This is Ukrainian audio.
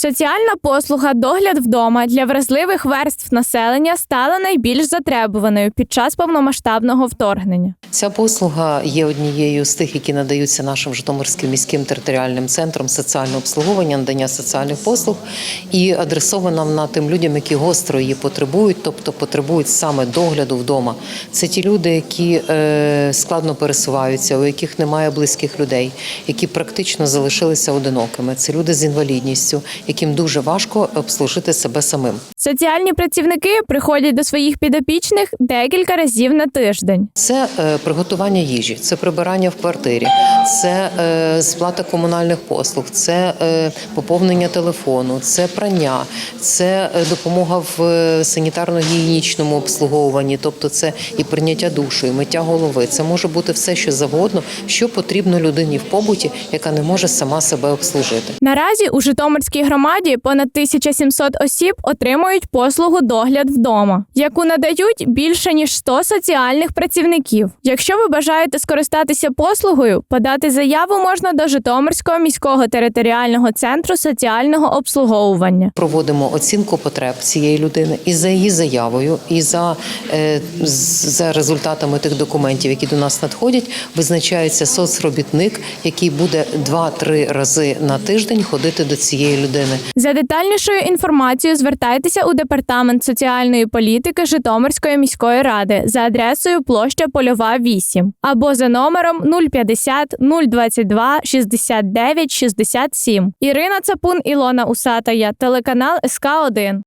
Соціальна послуга догляд вдома для вразливих верств населення стала найбільш затребуваною під час повномасштабного вторгнення. Ця послуга є однією з тих, які надаються нашим Житомирським міським територіальним центром соціального обслуговування, надання соціальних послуг, і адресована вона тим людям, які гостро її потребують, тобто потребують саме догляду вдома. Це ті люди, які е, складно пересуваються, у яких немає близьких людей, які практично залишилися одинокими. Це люди з інвалідністю, яким дуже важко обслужити себе самим. Соціальні працівники приходять до своїх підопічних декілька разів на тиждень. Це е, приготування їжі, це прибирання в квартирі, це е, сплата комунальних послуг, це е, поповнення телефону, це прання, це е, допомога в е, санітарно-гігієнічному обслуговуванні, тобто це і прийняття душу, і миття голови. Це може бути все, що завгодно, що потрібно людині в побуті, яка не може сама себе обслужити. Наразі у Житомирській громаді понад 1700 осіб отримують послугу догляд вдома, яку надають більше ніж 100 соціальних працівників. Якщо ви бажаєте скористатися послугою, подати заяву можна до Житомирського міського територіального центру соціального обслуговування. Проводимо оцінку потреб цієї людини і за її заявою, і за, е, за результатами тих документів, які до нас надходять, визначається соцробітник, який буде 2-3 рази на тиждень ходити до цієї людини. За детальнішою інформацією звертайтеся у департамент соціальної політики Житомирської міської ради за адресою площа Польова 8 або за номером 050 022 69 67. Ірина Цапун, Ілона Усатая, телеканал СК 1